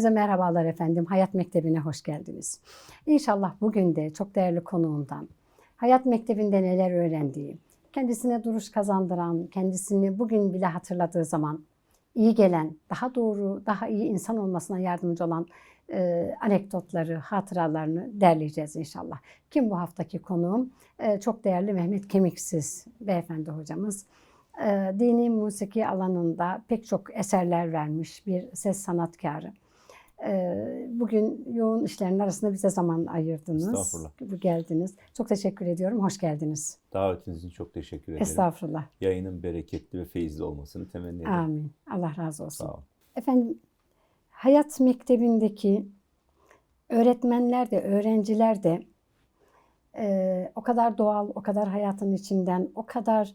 Hepinize merhabalar efendim. Hayat Mektebi'ne hoş geldiniz. İnşallah bugün de çok değerli konuğumdan Hayat Mektebi'nde neler öğrendiği, kendisine duruş kazandıran, kendisini bugün bile hatırladığı zaman iyi gelen, daha doğru, daha iyi insan olmasına yardımcı olan e, anekdotları, hatıralarını derleyeceğiz inşallah. Kim bu haftaki konuğum? E, çok değerli Mehmet Kemiksiz beyefendi hocamız. E, dini musiki alanında pek çok eserler vermiş bir ses sanatkarı. Bugün yoğun işlerin arasında bize zaman ayırdınız. Estağfurullah. Geldiniz. Çok teşekkür ediyorum. Hoş geldiniz. Davetiniz için çok teşekkür ederim. Estağfurullah. Yayının bereketli ve feyizli olmasını temenni ederim. Amin. Allah razı olsun. Sağ olun. Efendim, hayat mektebindeki öğretmenler de, öğrenciler de e, o kadar doğal, o kadar hayatın içinden, o kadar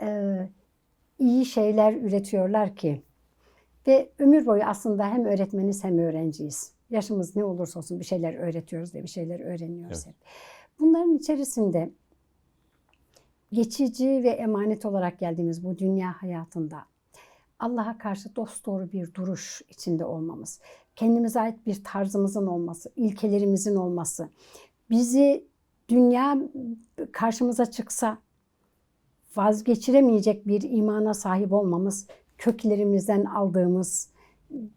e, iyi şeyler üretiyorlar ki ve ömür boyu aslında hem öğretmeniz hem öğrenciyiz. Yaşımız ne olursa olsun bir şeyler öğretiyoruz ve bir şeyler öğreniyoruz Evet. hep. Bunların içerisinde geçici ve emanet olarak geldiğimiz bu dünya hayatında Allah'a karşı dosdoğru bir duruş içinde olmamız, kendimize ait bir tarzımızın olması, ilkelerimizin olması, bizi dünya karşımıza çıksa vazgeçiremeyecek bir imana sahip olmamız köklerimizden aldığımız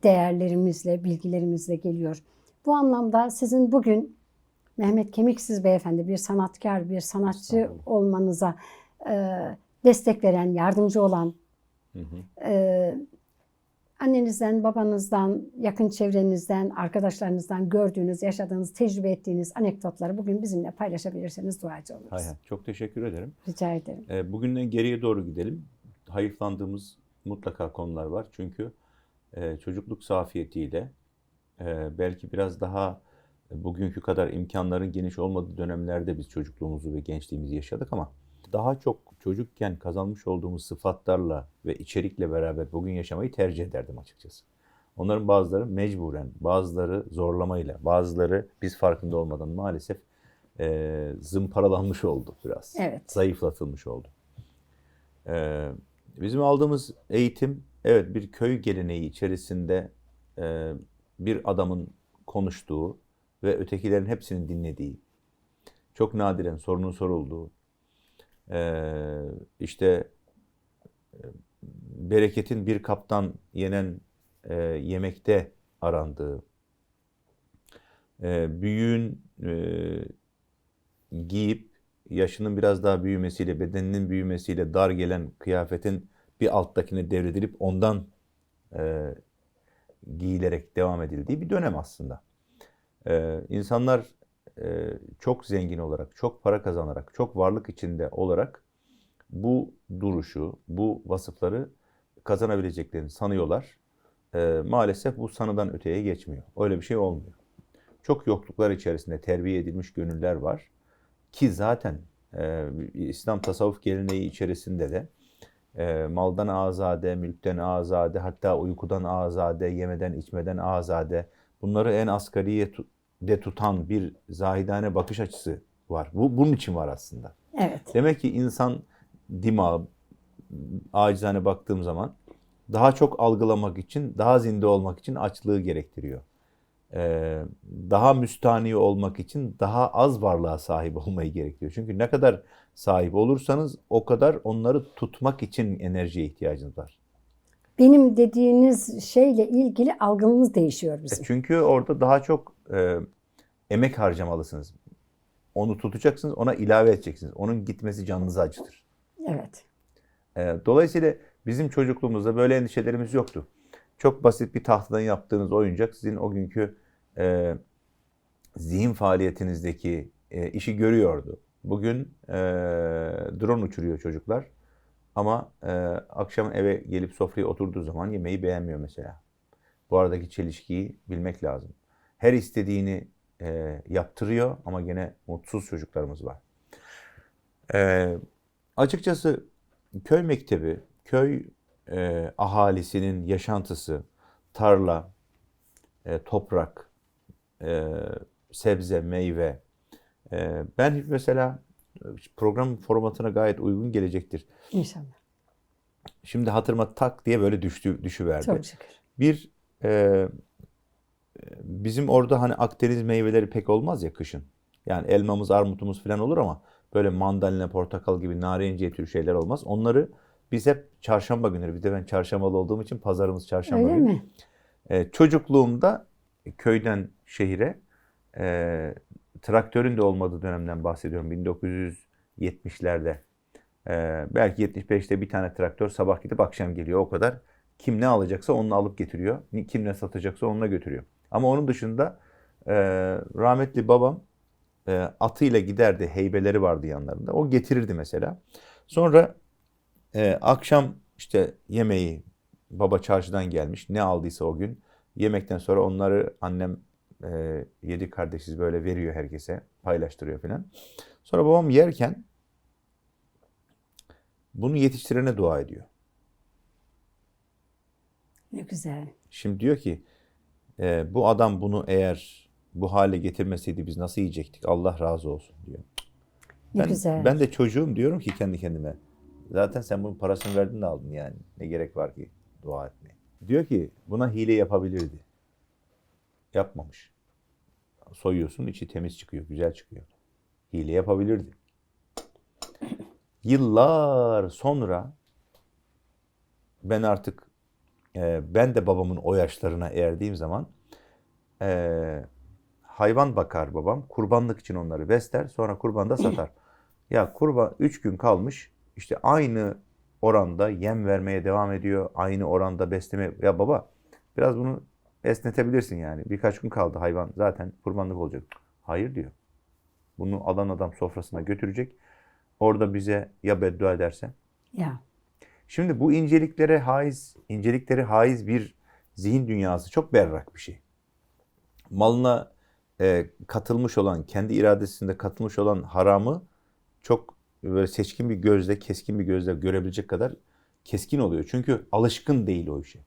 değerlerimizle, bilgilerimizle geliyor. Bu anlamda sizin bugün Mehmet Kemiksiz Beyefendi bir sanatkar, bir sanatçı olmanıza e, destek veren, yardımcı olan Hı hı. ee, annenizden, babanızdan, yakın çevrenizden, arkadaşlarınızdan gördüğünüz, yaşadığınız, tecrübe ettiğiniz anekdotları bugün bizimle paylaşabilirseniz duacı oluruz. Hay hay. Çok teşekkür ederim. Rica ederim. Ee, bugünden geriye doğru gidelim. Hayıflandığımız mutlaka konular var. Çünkü e, çocukluk zafiyetiyle e, belki biraz daha bugünkü kadar imkanların geniş olmadığı dönemlerde biz çocukluğumuzu ve gençliğimizi yaşadık ama daha çok çocukken kazanmış olduğumuz sıfatlarla ve içerikle beraber bugün yaşamayı tercih ederdim açıkçası. Onların bazıları mecburen, bazıları zorlamayla, bazıları biz farkında olmadan maalesef e, zımparalanmış oldu biraz. Evet. Zayıflatılmış oldu. E, bizim aldığımız eğitim, evet bir köy geleneği içerisinde e, bir adamın konuştuğu ve ötekilerin hepsinin dinlediği, çok nadiren sorunun sorulduğu, ee, işte e, bereketin bir kaptan yenen e, yemekte arandığı, e, büyüğün e, giyip yaşının biraz daha büyümesiyle, bedeninin büyümesiyle dar gelen kıyafetin bir alttakine devredilip ondan e, giyilerek devam edildiği bir dönem aslında. E, insanlar e, çok zengin olarak, çok para kazanarak, çok varlık içinde olarak bu duruşu, bu vasıfları kazanabileceklerini sanıyorlar. E, maalesef bu sanıdan öteye geçmiyor. Öyle bir şey olmuyor. Çok yokluklar içerisinde terbiye edilmiş gönüller var. Ki zaten e, İslam tasavvuf geleneği içerisinde de e, maldan azade, mülkten azade, hatta uykudan azade, yemeden içmeden azade. Bunları en asgariye tu- de tutan bir zahidane bakış açısı var. Bu bunun için var aslında. Evet. Demek ki insan dimağı acizane baktığım zaman daha çok algılamak için, daha zinde olmak için açlığı gerektiriyor. Ee, daha müstani olmak için daha az varlığa sahip olmayı gerektiriyor. Çünkü ne kadar sahip olursanız o kadar onları tutmak için enerjiye ihtiyacınız var. Benim dediğiniz şeyle ilgili algımız değişiyor E, bizim. Çünkü orada daha çok e, emek harcamalısınız. Onu tutacaksınız, ona ilave edeceksiniz. Onun gitmesi canınızı acıtır. Evet. E, dolayısıyla bizim çocukluğumuzda böyle endişelerimiz yoktu. Çok basit bir tahtadan yaptığınız oyuncak sizin o günkü e, zihin faaliyetinizdeki e, işi görüyordu. Bugün e, drone uçuruyor çocuklar ama e, akşam eve gelip sofraya oturduğu zaman yemeği beğenmiyor mesela. Bu aradaki çelişkiyi bilmek lazım. Her istediğini e, yaptırıyor ama gene mutsuz çocuklarımız var. E, açıkçası köy mektebi, köy e, ahalisinin yaşantısı, tarla, e, toprak, e, sebze, meyve. E, ben mesela program formatına gayet uygun gelecektir. İnşallah. Şimdi hatırıma tak diye böyle düştü düşüverdi. Çok şükür. Bir e, bizim orada hani Akdeniz meyveleri pek olmaz ya kışın. Yani elmamız, armutumuz falan olur ama böyle mandalina, portakal gibi narenciye tür şeyler olmaz. Onları biz hep çarşamba günleri, bir de ben çarşambalı olduğum için pazarımız çarşamba Öyle günü. mi? E, çocukluğumda köyden şehire e, traktörün de olmadığı dönemden bahsediyorum. 1970'lerde. E, belki 75'te bir tane traktör sabah gidip akşam geliyor. O kadar. Kim ne alacaksa onu alıp getiriyor. Kim ne satacaksa onunla götürüyor. Ama onun dışında e, rahmetli babam e, atıyla giderdi. Heybeleri vardı yanlarında. O getirirdi mesela. Sonra e, akşam işte yemeği baba çarşıdan gelmiş. Ne aldıysa o gün. Yemekten sonra onları annem e, yedi kardeşiz böyle veriyor herkese. Paylaştırıyor falan. Sonra babam yerken bunu yetiştirene dua ediyor. Ne güzel. Şimdi diyor ki e, bu adam bunu eğer bu hale getirmeseydi biz nasıl yiyecektik? Allah razı olsun diyor. Ne Ben, güzel. ben de çocuğum diyorum ki kendi kendime. Zaten sen bunun parasını verdin de aldın yani. Ne gerek var ki dua etmeye. Diyor ki buna hile yapabilirdi. Yapmamış. Soyuyorsun içi temiz çıkıyor, güzel çıkıyor. Hile yapabilirdi. Yıllar sonra ben artık e, ben de babamın o yaşlarına erdiğim zaman e, hayvan bakar babam. Kurbanlık için onları besler. Sonra kurbanda satar. Ya kurban 3 gün kalmış. İşte aynı oranda yem vermeye devam ediyor. Aynı oranda besleme. Ya baba biraz bunu esnetebilirsin yani. Birkaç gün kaldı hayvan zaten kurbanlık olacak. Hayır diyor. Bunu alan adam sofrasına götürecek. Orada bize ya beddua ederse Ya. Şimdi bu inceliklere haiz, incelikleri haiz bir zihin dünyası çok berrak bir şey. Malına e, katılmış olan, kendi iradesinde katılmış olan haramı çok böyle seçkin bir gözle, keskin bir gözle görebilecek kadar keskin oluyor. Çünkü alışkın değil o işe.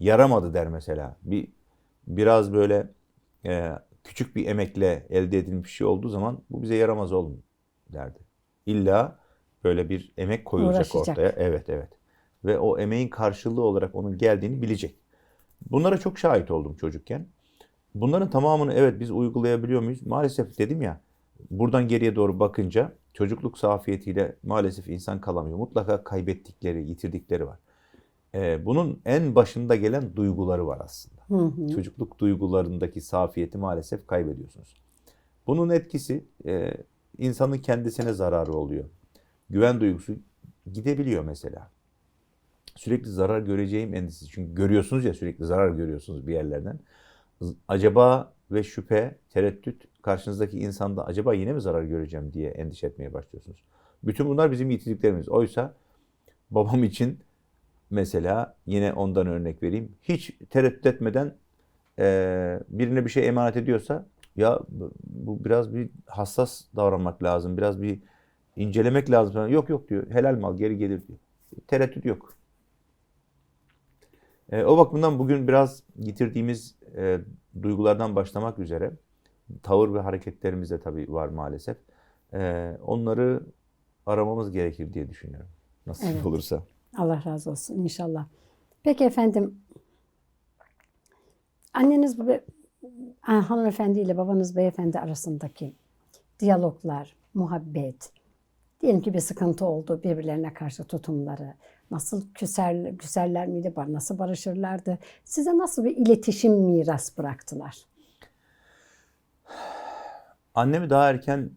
Yaramadı der mesela. Bir biraz böyle e, küçük bir emekle elde edilmiş bir şey olduğu zaman bu bize yaramaz oğlum derdi. İlla böyle bir emek koyulacak Uğraşacak. ortaya. Evet evet. Ve o emeğin karşılığı olarak onun geldiğini bilecek. Bunlara çok şahit oldum çocukken. Bunların tamamını evet biz uygulayabiliyor muyuz? Maalesef dedim ya buradan geriye doğru bakınca çocukluk safiyetiyle maalesef insan kalamıyor. Mutlaka kaybettikleri, yitirdikleri var. Ee, bunun en başında gelen duyguları var aslında. Hı hı. Çocukluk duygularındaki safiyeti maalesef kaybediyorsunuz. Bunun etkisi e, insanın kendisine zararı oluyor. Güven duygusu gidebiliyor mesela. Sürekli zarar göreceğim endişesi. Çünkü görüyorsunuz ya sürekli zarar görüyorsunuz bir yerlerden. Acaba ve şüphe, tereddüt karşınızdaki insanda acaba yine mi zarar göreceğim diye endişe etmeye başlıyorsunuz. Bütün bunlar bizim yitirdiklerimiz. Oysa babam için mesela yine ondan örnek vereyim. Hiç tereddüt etmeden eee, birine bir şey emanet ediyorsa ya bu- biraz bir hassas davranmak lazım. Biraz bir incelemek lazım. Yok yok diyor. Helal mal geri gelir diyor. Tereddüt yok. E, o bakımdan bugün biraz yitirdiğimiz e, duygulardan başlamak üzere tavır ve hareketlerimiz de tabii var maalesef. E, onları aramamız gerekir diye düşünüyorum. Nasıl Evet. olursa. Allah razı olsun inşallah. Peki efendim, anneniz ve ha, hanımefendi ile babanız beyefendi arasındaki diyaloglar, muhabbet, diyelim ki bir sıkıntı oldu, birbirlerine karşı tutumları, nasıl küser, küserler miydi, bar- nasıl barışırlardı, size nasıl bir iletişim miras bıraktılar? Annemi daha erken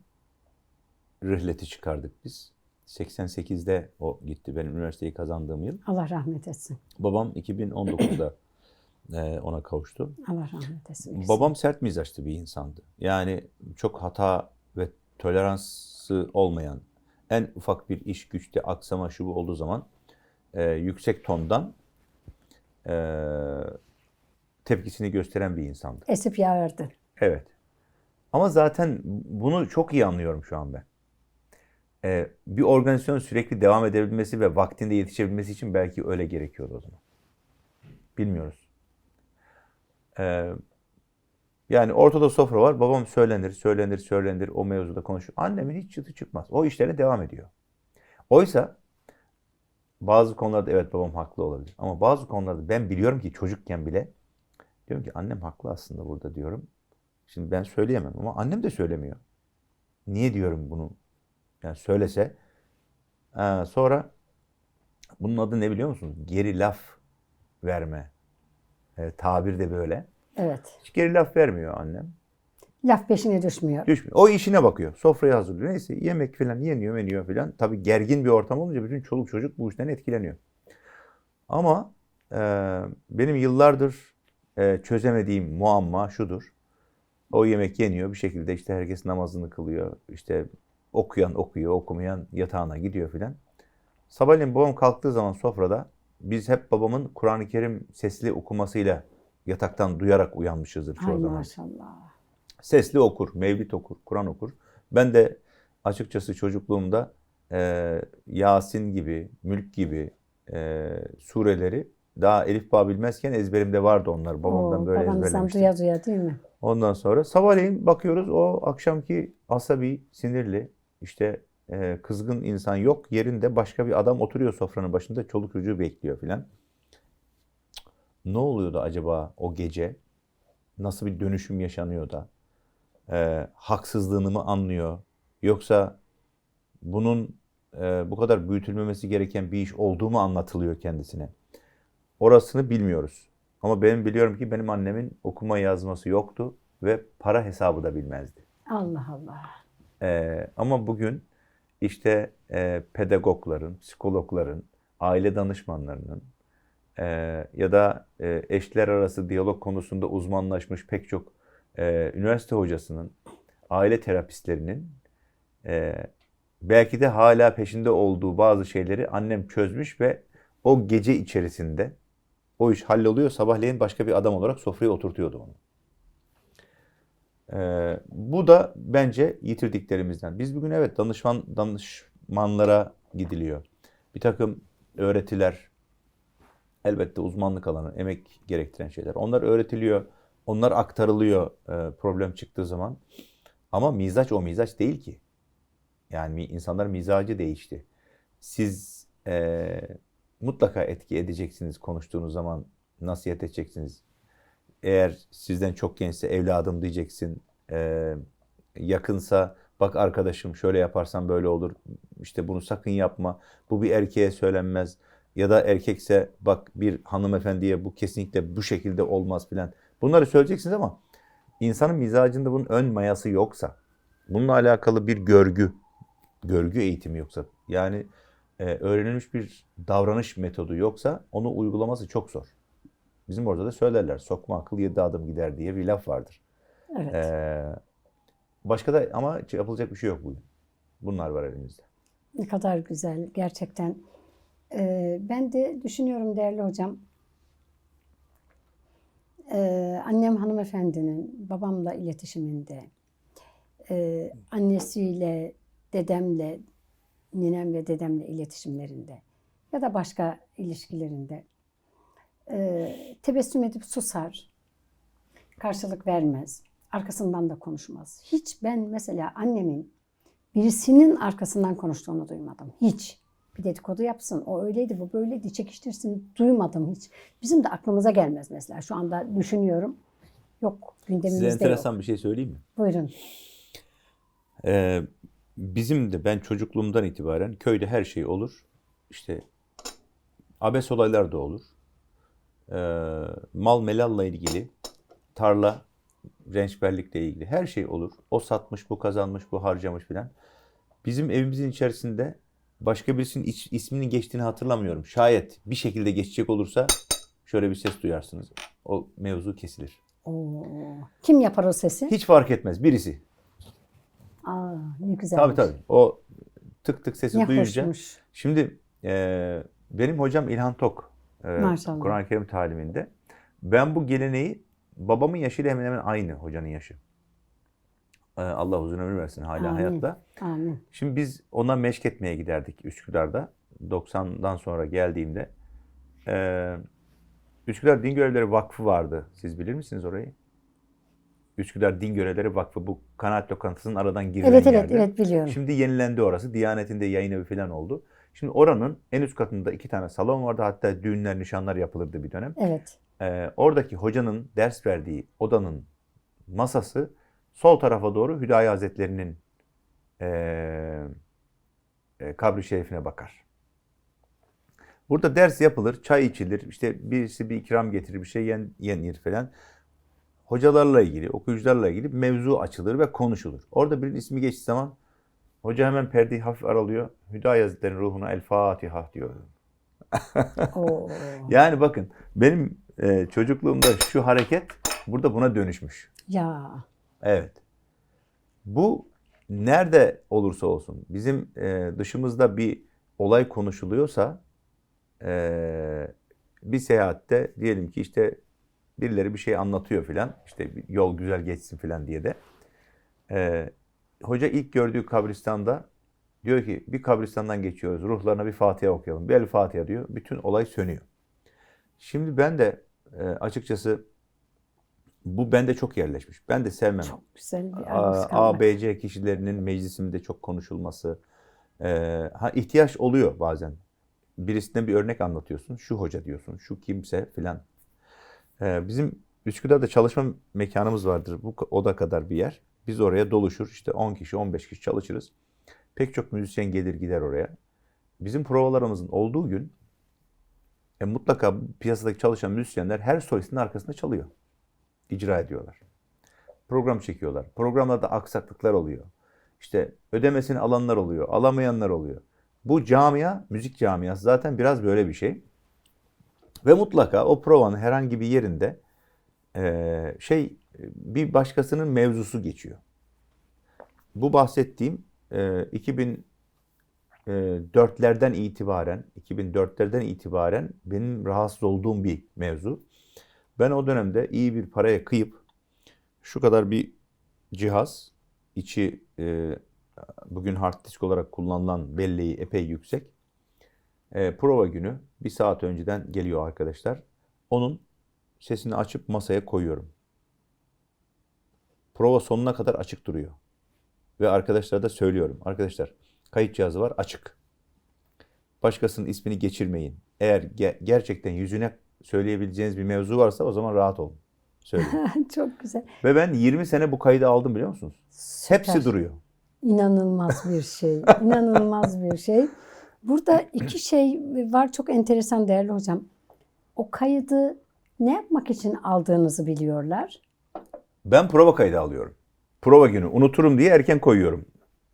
rıhleti çıkardık biz. 88'de o gitti benim üniversiteyi kazandığım yıl. Allah rahmet etsin. Babam 2019'da e, ona kavuştu. Allah rahmet etsin. Babam sert mizaçlı bir insandı. Yani çok hata ve toleransı olmayan en ufak bir iş güçte aksama şu bu olduğu zaman e, yüksek tondan e, tepkisini gösteren bir insandı. Esip yağardı. Evet. Ama zaten bunu çok iyi anlıyorum şu an ben. Ee, bir organizasyonun sürekli devam edebilmesi ve vaktinde yetişebilmesi için belki öyle gerekiyordu o zaman. Bilmiyoruz. Ee, yani ortada sofra var. Babam söylenir, söylenir, söylenir. O mevzuda konuşur. Annemin hiç çıtı çıkmaz. O işlerine devam ediyor. Oysa bazı konularda evet babam haklı olabilir. Ama bazı konularda ben biliyorum ki çocukken bile Diyorum ki annem haklı aslında burada diyorum. Şimdi ben söyleyemem ama annem de söylemiyor. Niye diyorum bunu? Yani söylese. Ha, sonra bunun adı ne biliyor musunuz? Geri laf verme. E, tabir de böyle. Evet. Hiç geri laf vermiyor annem. Laf peşine düşmüyor. Düşmüyor. O işine bakıyor. Sofrayı hazırlıyor. Neyse yemek falan yeniyor, meniyor falan. Tabii gergin bir ortam olunca bütün çoluk çocuk bu işten etkileniyor. Ama e, benim yıllardır e, çözemediğim muamma şudur. O yemek yeniyor bir şekilde işte herkes namazını kılıyor. İşte okuyan okuyor, okumayan yatağına gidiyor filan. Sabahleyin babam kalktığı zaman sofrada biz hep babamın Kur'an-ı Kerim sesli okumasıyla yataktan duyarak uyanmışızdır çoğu Ay zaman. maşallah. Sesli okur, mevlid okur, Kur'an okur. Ben de açıkçası çocukluğumda e, Yasin gibi, Mülk gibi e, sureleri daha Elif Bağ bilmezken ezberimde vardı onlar. Babamdan Oo, böyle ezberlemiştim. duya duya değil mi? Ondan sonra sabahleyin bakıyoruz o akşamki asabi, sinirli, işte e, kızgın insan yok. Yerinde başka bir adam oturuyor sofranın başında çoluk çocuğu bekliyor filan. Ne oluyordu acaba o gece? Nasıl bir dönüşüm yaşanıyor da? E, haksızlığını mı anlıyor? Yoksa bunun e, bu kadar büyütülmemesi gereken bir iş olduğu mu anlatılıyor kendisine? Orasını bilmiyoruz. Ama benim biliyorum ki benim annemin okuma yazması yoktu ve para hesabı da bilmezdi. Allah Allah. Ee, ama bugün işte e, pedagogların, psikologların, aile danışmanlarının e, ya da e, eşler arası diyalog konusunda uzmanlaşmış pek çok e, üniversite hocasının, aile terapistlerinin e, belki de hala peşinde olduğu bazı şeyleri annem çözmüş ve o gece içerisinde o iş halloluyor. Sabahleyin başka bir adam olarak sofraya oturtuyordu onu. Ee, bu da bence yitirdiklerimizden. Biz bugün evet danışman danışmanlara gidiliyor. Bir takım öğretiler, elbette uzmanlık alanı, emek gerektiren şeyler. Onlar öğretiliyor, onlar aktarılıyor e, problem çıktığı zaman. Ama mizaç o mizaç değil ki. Yani insanların mizacı değişti. Siz e, mutlaka etki edeceksiniz konuştuğunuz zaman, nasihat edeceksiniz. Eğer sizden çok gençse evladım diyeceksin. Ee, yakınsa bak arkadaşım şöyle yaparsan böyle olur. İşte bunu sakın yapma. Bu bir erkeğe söylenmez. Ya da erkekse bak bir hanımefendiye bu kesinlikle bu şekilde olmaz filan. Bunları söyleyeceksiniz ama insanın mizacında bunun ön mayası yoksa, bununla alakalı bir görgü, görgü eğitimi yoksa, yani e, öğrenilmiş bir davranış metodu yoksa onu uygulaması çok zor. Bizim orada da söylerler. Sokma akıl yedi adım gider diye bir laf vardır. Evet. Ee, başka da ama yapılacak bir şey yok bugün. Bunlar var elimizde. Ne kadar güzel gerçekten. Ee, ben de düşünüyorum değerli hocam. Ee, annem hanımefendinin babamla iletişiminde, e, annesiyle, dedemle, ninem ve dedemle iletişimlerinde ya da başka ilişkilerinde e, tebessüm edip susar, karşılık vermez, arkasından da konuşmaz. Hiç ben mesela annemin birisinin arkasından konuştuğunu duymadım. Hiç. Bir dedikodu yapsın. O öyleydi, bu böyleydi. Çekiştirsin. Duymadım hiç. Bizim de aklımıza gelmez mesela. Şu anda düşünüyorum. Yok. Gündemimizde Size enteresan yok. bir şey söyleyeyim mi? Buyurun. Ee, bizim de ben çocukluğumdan itibaren köyde her şey olur. İşte abes olaylar da olur. Ee, mal melalla ilgili, tarla, rençberlikle ilgili her şey olur. O satmış, bu kazanmış, bu harcamış filan. Bizim evimizin içerisinde başka birisinin iç- isminin geçtiğini hatırlamıyorum. Şayet bir şekilde geçecek olursa şöyle bir ses duyarsınız. O mevzu kesilir. Oo. Kim yapar o sesi? Hiç fark etmez birisi. Aa, ne güzel. Tabii tabii. O tık tık sesi Ne duyunca. hoşmuş. Şimdi e, benim hocam İlhan Tok. e. Kur'an-ı Kerim taliminde. Ben bu geleneği babamın yaşıyla hemen hemen aynı hocanın yaşı. E, Allah uzun ömür versin hala Amin. hayatta. Amin. Şimdi biz ona meşk etmeye giderdik Üsküdar'da. 90'dan sonra geldiğimde. E, Üsküdar Din Görevleri Vakfı vardı. Siz bilir misiniz orayı? Üsküdar Din Görevleri Vakfı bu kanaat lokantasının aradan girilen Evet evet yerde. evet biliyorum. Şimdi yenilendi orası. Diyanet'in de yayın evi falan oldu. Şimdi oranın en üst katında iki tane salon vardı. Hatta düğünler, nişanlar yapılırdı bir dönem. Evet. e, oradaki hocanın ders verdiği odanın masası sol tarafa doğru Hüdayi Hazretleri'nin e, e, kabri şerifine bakar. Burada ders yapılır, çay içilir, işte birisi bir ikram getirir, bir şey yen, yenir falan. Hocalarla ilgili, okuyucularla ilgili mevzu açılır ve konuşulur. Orada birinin ismi geçtiği zaman hoca hemen perdeyi hafif aralıyor. Hüdayi Hazretleri'nin ruhuna El Fatiha diyor. Yani bakın benim e, çocukluğumda şu hareket burada buna dönüşmüş. Ya Evet. Bu nerede olursa olsun bizim e, dışımızda bir olay konuşuluyorsa e, bir seyahatte diyelim ki işte birileri bir şey anlatıyor filan işte yol güzel geçsin filan diye de e, hoca ilk gördüğü kabristanda diyor ki bir kabristandan geçiyoruz ruhlarına bir Fatiha okuyalım. Bir El Fatiha diyor. Bütün olay sönüyor. Şimdi ben de e, açıkçası bu bende çok yerleşmiş. Ben de sevmem. çok güzel bir A, B, C kişilerinin meclisimde çok konuşulması. Ee, ha ihtiyaç oluyor bazen. Birisinden bir örnek anlatıyorsun. Şu hoca diyorsun, şu kimse filan. Ee, bizim Üsküdar'da çalışma mekanımız vardır. Bu oda kadar bir yer. Biz oraya doluşur. İşte 10 kişi, 15 kişi çalışırız. Pek çok müzisyen gelir gider oraya. Bizim provalarımızın olduğu gün e, mutlaka piyasadaki çalışan müzisyenler her solistin arkasında çalıyor. İcra ediyorlar program çekiyorlar. Programlarda aksaklıklar oluyor. İşte ödemesini alanlar oluyor, alamayanlar oluyor. Bu camia, müzik camiası zaten biraz böyle bir şey. Ve mutlaka o provanın herhangi bir yerinde eee, şey bir başkasının mevzusu geçiyor. Bu bahsettiğim eee 2004'lerden itibaren, 2004'lerden itibaren benim rahatsız olduğum bir mevzu. Ben o dönemde iyi bir paraya kıyıp şu kadar bir cihaz, içi e, bugün hard disk olarak kullanılan belleği epey yüksek. E, prova günü bir saat önceden geliyor arkadaşlar. Onun sesini açıp masaya koyuyorum. Prova sonuna kadar açık duruyor. Ve arkadaşlara da söylüyorum. Arkadaşlar kayıt cihazı var açık. Başkasının ismini geçirmeyin. Eğer ge- gerçekten yüzüne söyleyebileceğiniz bir mevzu varsa o zaman rahat olun. Söyleyin. çok güzel. Ve ben 20 sene bu kaydı aldım biliyor musunuz? Hepsi Süper. duruyor. İnanılmaz bir şey. İnanılmaz bir şey. Burada iki şey var çok enteresan değerli hocam. O kaydı ne yapmak için aldığınızı biliyorlar. Ben prova kaydı alıyorum. Prova günü unuturum diye erken koyuyorum.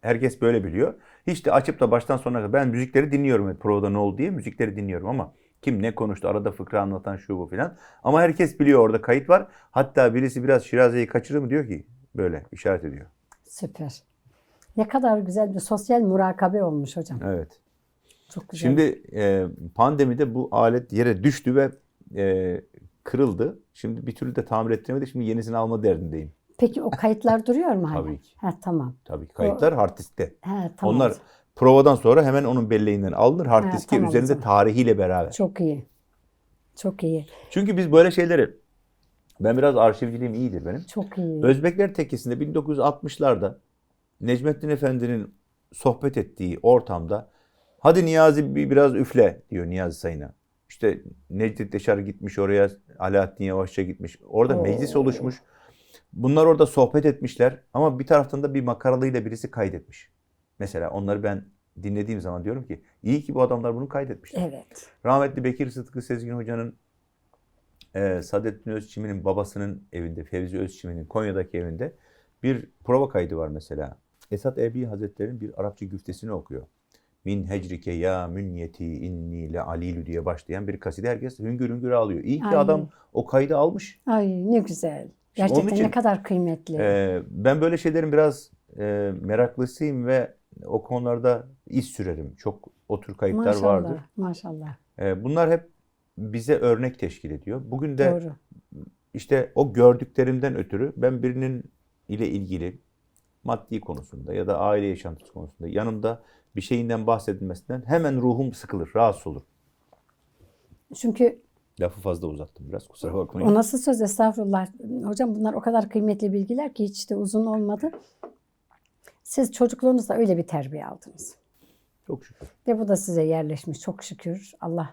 Herkes böyle biliyor. Hiç de açıp da baştan sona kadar ben müzikleri dinliyorum. Provada ne oldu diye müzikleri dinliyorum ama kim ne konuştu arada fıkra anlatan şu bu filan. Ama herkes biliyor orada kayıt var. Hatta birisi biraz Şiraze'yi kaçırır mı diyor ki böyle işaret ediyor. Süper. Ne kadar güzel bir sosyal murakabe olmuş hocam. Evet. Çok güzel. Şimdi e, pandemide bu alet yere düştü ve e, kırıldı. Şimdi bir türlü de tamir ettiremedik. Şimdi yenisini alma derdindeyim. Peki o kayıtlar duruyor mu hala? Tabii ki. Ha, tamam. Tabii ki kayıtlar hard diskte. Ha, tamam. Onlar provadan sonra hemen onun belleğinden alınır. Hard Ha, diski tamam üzerinde tarihiyle beraber. Çok iyi. Çok iyi. Çünkü biz böyle şeyleri ben biraz arşivciliğim iyidir benim. Çok iyi. Özbekler Tekkesi'nde 1960'larda Necmettin Efendi'nin sohbet ettiği ortamda hadi Niyazi bir biraz üfle diyor Niyazi Sayın'a. İşte Necdet Deşar gitmiş oraya, Alaaddin Yavaşça gitmiş. Orada Oo. meclis oluşmuş. Bunlar orada sohbet etmişler ama bir taraftan da bir makaralıyla birisi kaydetmiş. Mesela onları ben dinlediğim zaman diyorum ki iyi ki bu adamlar bunu kaydetmişler. Evet. Rahmetli Bekir Sıtkı Sezgin Hoca'nın e, Saadettin Özçimin'in babasının evinde, Fevzi Özçimin'in Konya'daki evinde bir prova kaydı var mesela. Esat Erbil Hazretleri'nin bir Arapça güftesini okuyor. Min hecrike ya münyeti inni le alilü diye başlayan bir kaside herkes hüngür hüngür ağlıyor. İyi ki Ay. adam o kaydı almış. Ay ne güzel. Gerçekten için- ne kadar kıymetli. E, ben böyle şeylerin biraz e, meraklısıyım ve o konularda iz sürerim. Çok o tür kayıtlar maşallah. vardır. Maşallah. E, bunlar hep bize örnek teşkil ediyor. Bugün de Doğru. İşte o gördüklerimden ötürü ben birinin ile ilgili maddi konusunda ya da aile yaşantısı konusunda yanımda bir şeyinden bahsedilmesinden hemen ruhum sıkılır, rahatsız olur. Çünkü Lafı fazla uzattım biraz kusura bakmayın. o nasıl söz estağfurullah. Hocam bunlar o kadar kıymetli bilgiler ki hiç de uzun olmadı. Siz çocukluğunuzda öyle bir terbiye aldınız. Çok şükür. Ve bu da size yerleşmiş çok şükür. Allah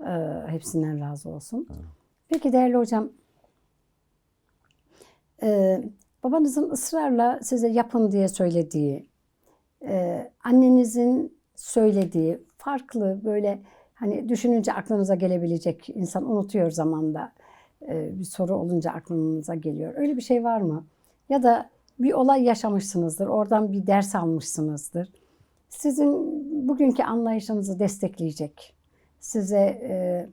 e, hepsinden razı olsun. Peki değerli hocam, e, babanızın ısrarla size yapın diye söylediği, e, annenizin söylediği farklı böyle hani düşününce aklınıza gelebilecek insan unutuyor zamanda e, bir soru olunca aklınıza geliyor. Öyle bir şey var mı? Ya da bir olay yaşamışsınızdır, oradan bir ders almışsınızdır. Sizin bugünkü anlayışınızı destekleyecek, size e,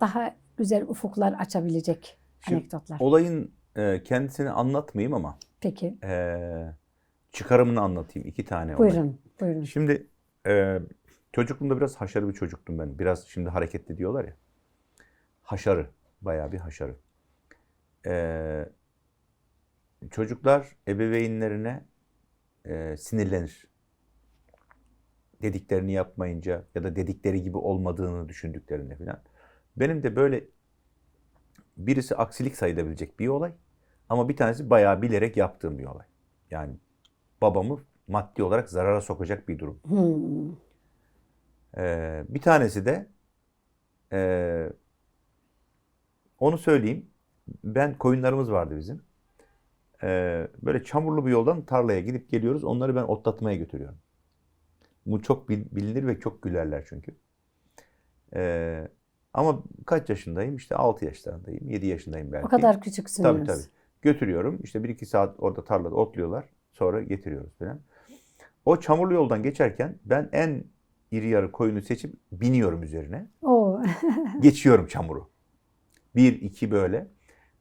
daha güzel ufuklar açabilecek Şimdi anekdotlar. Olayın e, kendisini anlatmayayım ama Peki, e, çıkarımını anlatayım. iki tane olay. buyurun, buyurun. Şimdi e, çocukluğumda biraz haşarı bir çocuktum ben. Biraz şimdi hareketli diyorlar ya. Haşarı. Bayağı bir haşarı. E, çocuklar ebeveynlerine e, sinirlenir. Dediklerini yapmayınca ya da dedikleri gibi olmadığını düşündüklerinde falan. Benim de böyle birisi aksilik sayılabilecek bir olay ama bir tanesi bayağı bilerek yaptığım bir olay. Yani babamı maddi olarak zarara sokacak bir durum. Hmm, Ee, bir tanesi de ee, onu söyleyeyim. Ben koyunlarımız vardı bizim. Ee, böyle çamurlu bir yoldan tarlaya gidip geliyoruz. Onları ben otlatmaya götürüyorum. Bu çok bil- bilinir ve çok gülerler çünkü. Ee, ama kaç yaşındayım? İşte 6 yaşlarındayım. 7 yaşındayım belki. o kadar küçüksünüz. Tabii tabii. Götürüyorum. İşte bir iki saat orada tarlada otluyorlar. Sonra getiriyoruz falan. O çamurlu yoldan geçerken ben en iri yarı koyunu seçip biniyorum üzerine. Oo, Geçiyorum çamuru. Bir, iki böyle.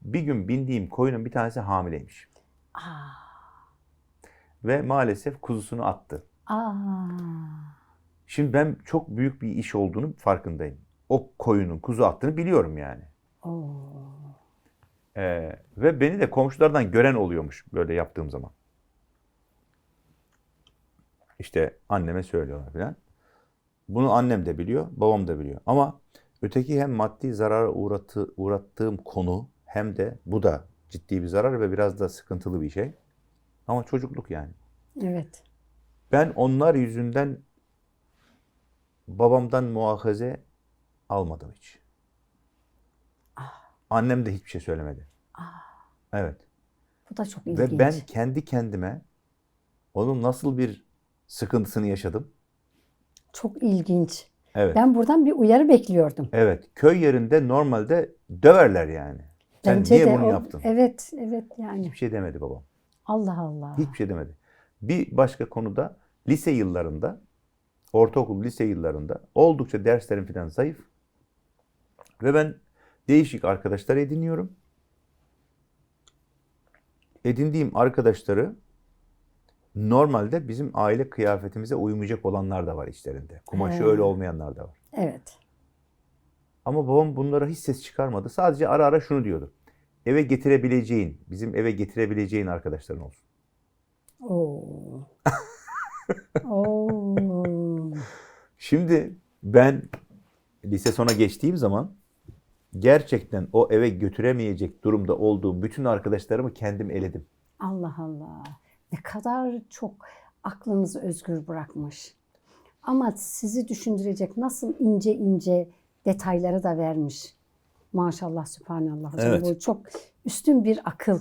Bir gün bindiğim koyunun bir tanesi hamileymiş. aa, Ve maalesef kuzusunu attı. aa, Şimdi ben çok büyük bir iş olduğunu farkındayım. O koyunun kuzu attığını biliyorum yani. oo. Ee, ve beni de komşulardan gören oluyormuş böyle yaptığım zaman. İşte anneme söylüyorlar falan. Bunu annem de biliyor, babam da biliyor. Ama öteki hem maddi zarara uğratı, uğrattığım konu hem de bu da ciddi bir zarar ve biraz da sıkıntılı bir şey. Ama çocukluk yani. Evet. Ben onlar yüzünden babamdan muahaze almadım hiç. Annem de hiçbir şey söylemedi. Evet. Bu da çok ilginç. Ve ben kendi kendime onun nasıl bir sıkıntısını yaşadım. Çok ilginç. Evet. Ben buradan bir uyarı bekliyordum. Evet. Köy yerinde normalde döverler yani. Sen Bence niye de bunu o- yaptın? Evet, evet yani. Hiçbir şey demedi babam. Allah Allah. Hiçbir şey demedi. Bir başka konuda lise yıllarında, ortaokul lise yıllarında oldukça derslerim falan zayıf. Ve ben değişik arkadaşlar ediniyorum. Edindiğim arkadaşları normalde bizim aile kıyafetimize uymayacak olanlar da var içlerinde. Kumaşı He. öyle olmayanlar da var. Evet. Ama babam bunlara hiç ses çıkarmadı. Sadece ara ara şunu diyordu. Eve getirebileceğin, bizim eve getirebileceğin arkadaşların olsun. Oo. Oo. Şimdi ben lise sona geçtiğim zaman gerçekten o eve götüremeyecek durumda olduğum bütün arkadaşlarımı kendim eledim. Allah Allah. Ne kadar çok aklınızı özgür bırakmış. Ama sizi düşündürecek nasıl ince ince detayları da vermiş. Maşallah, sübhanallah hocam. Evet. Bu çok üstün bir akıl.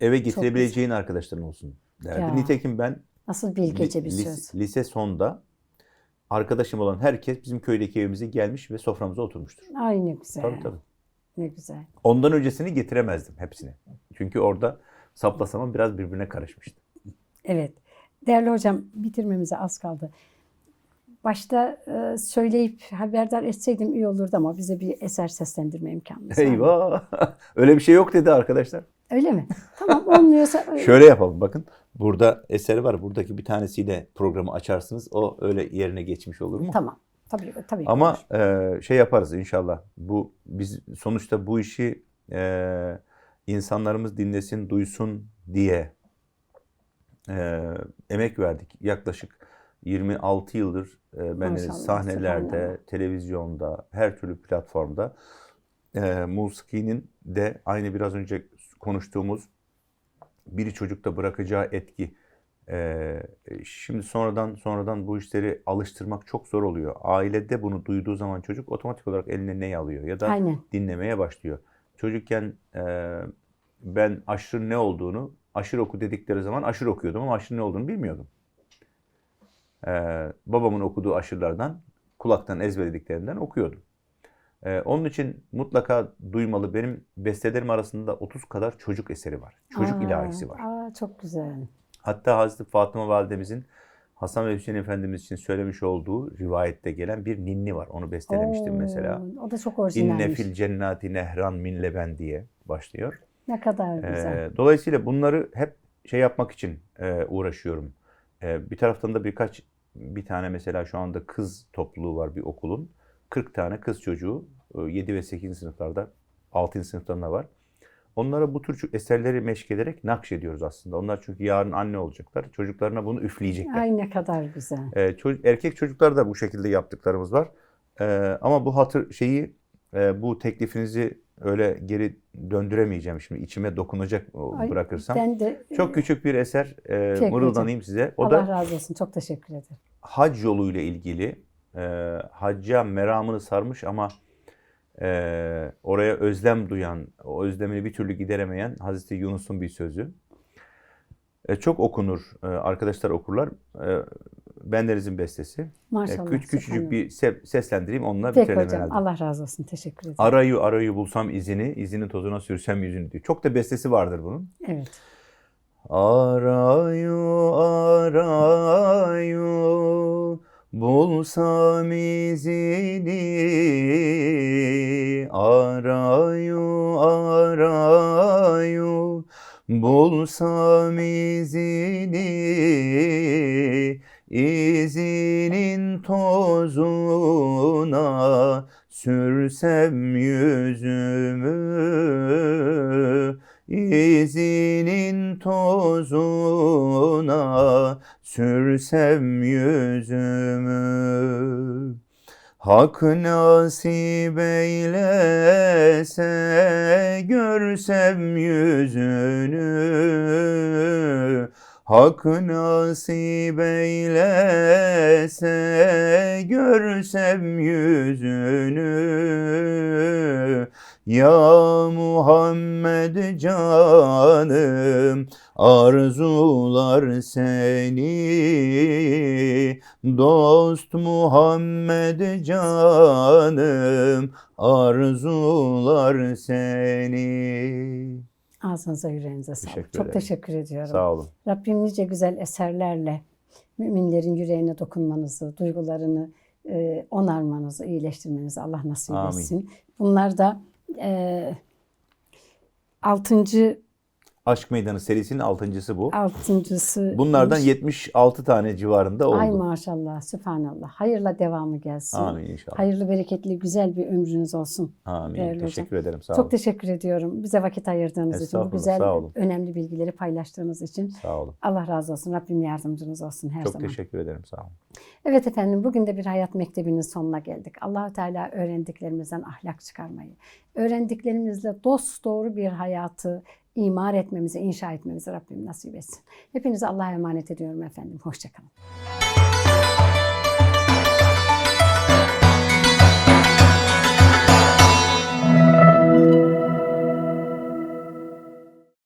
Eve getirebileceğin arkadaşların olsun derdi. Ya. Nitekim ben Nasıl bilgece bir li- söz. lise, sonda arkadaşım olan herkes bizim köydeki evimize gelmiş ve soframıza oturmuştur. Ay ne güzel. Tabii tabii. Ne güzel. Ondan öncesini getiremezdim hepsini. Çünkü orada saplasamam biraz birbirine karışmıştı. Evet. Değerli hocam bitirmemize az kaldı. Başta e, söyleyip haberdar etseydim iyi olurdu ama bize bir eser seslendirme imkanınız var? Eyvah! Öyle bir şey yok dedi arkadaşlar. Öyle mi? Tamam olmuyorsa Şöyle yapalım bakın. Burada eseri var. Buradaki bir tanesiyle programı açarsınız. O öyle yerine geçmiş olur mu? tamam. Tabii tabii. Ama e, şey yaparız inşallah. Bu biz sonuçta bu işi e, insanlarımız dinlesin, duysun diye e, emek verdik. Yaklaşık 26 yıldır e, ben de Maşallah, sahnelerde, televizyonda, her türlü platformda e, musikinin de aynı biraz önce konuştuğumuz bir çocukta bırakacağı etki Ee, şimdi sonradan sonradan bu işleri alıştırmak çok zor oluyor. Ailede bunu duyduğu zaman çocuk otomatik olarak eline neyi alıyor ya da Aynen. dinlemeye başlıyor. Çocukken e, ben aşırı ne olduğunu, aşırı oku dedikleri zaman aşırı okuyordum ama aşırı ne olduğunu bilmiyordum. Ee, babamın okuduğu aşırılardan, kulaktan ezberlediklerinden okuyordum. Ee, onun için mutlaka duymalı. Benim bestelerim arasında 30 kadar çocuk eseri var. Çocuk Aa, ilahisi var. Aa, çok güzel. Hatta Hazreti Fatıma Validemizin Hasan ve Hüseyin Efendimiz için söylemiş olduğu rivayette gelen bir ninni var. Onu bestelemiştim Oo, mesela. O da çok İnne orijinalmiş. fil cennati nehran min leben diye başlıyor. Ne kadar güzel. Ee, dolayısıyla bunları hep şey yapmak için e, uğraşıyorum. E, bir taraftan da birkaç bir tane mesela şu anda kız topluluğu var bir okulun. 40 tane kız çocuğu e, 7 ve 8. sınıflarda 6. sınıflarında var. Onlara bu tür eserleri meşk ederek nakşediyoruz aslında. Onlar çünkü yarın anne olacaklar. Çocuklarına bunu üfleyecekler. Ay ne kadar güzel. Ee, ço- erkek çocuklar da bu şekilde yaptıklarımız var. Ee, ama bu hatır şeyi, e, bu teklifinizi öyle geri döndüremeyeceğim şimdi. içime dokunacak Ay, bırakırsam. Ben de Çok küçük bir eser e, mırıldanayım size. O Allah da razı olsun. Çok teşekkür ederim. hac yoluyla ilgili. E, hacca meramını sarmış ama e, oraya özlem duyan, o özlemini bir türlü gideremeyen Hazreti Yunus'un bir sözü. E, çok okunur, e, arkadaşlar okurlar. E, Benderiz'in bestesi. E, Maşallah. küç- küçücük bir se- seslendireyim onunla Peki bitirelim hocam. herhalde. Allah razı olsun. Teşekkür ederim. Arayı arayı bulsam izini, izinin tozuna sürsem yüzünü diyor. Çok da bestesi vardır bunun. Evet. Arayı arayı bulsam izini Arayı arayı bulsam izini izinin tozuna sürsem yüzümü izinin tozuna sürsem yüzümü. Hak nasip eylese görsem yüzünü Hak nasip eylese görsem yüzünü. Ya Muhammed canım arzular seni. Dost Muhammed canım arzular seni Ağzınıza yüreğinize sağlık. Teşekkür Çok ederim. teşekkür ediyorum. Sağ olun. Rabbim nice güzel eserlerle müminlerin yüreğine dokunmanızı, duygularını e, onarmanızı, iyileştirmenizi Allah nasip Amin. etsin. Bunlar da e, altıncı, Aşk Meydanı serisinin altıncısı bu. altıncısı. Bunlardan 76 tane civarında oldu. Ay maşallah, sübhanallah. Hayırla devamı gelsin. Amin inşallah. Hayırlı, bereketli, güzel bir ömrünüz olsun. Amin. Değerli Teşekkür ederim. Sağ Çok olun. teşekkür ediyorum. Bize vakit ayırdığınız için, bu güzel, sağ olun. önemli bilgileri paylaştığınız için. Sağ olun. Allah razı olsun. Rabbim yardımcınız olsun her Çok zaman. teşekkür ederim. Sağ olun. Evet efendim bugün de bir hayat mektebinin sonuna geldik. Allahu Teala öğrendiklerimizden ahlak çıkarmayı, öğrendiklerimizle dost doğru bir hayatı imar etmemizi, inşa etmemizi Rabbim nasip etsin. Hepinize Allah'a emanet ediyorum efendim. Hoşçakalın.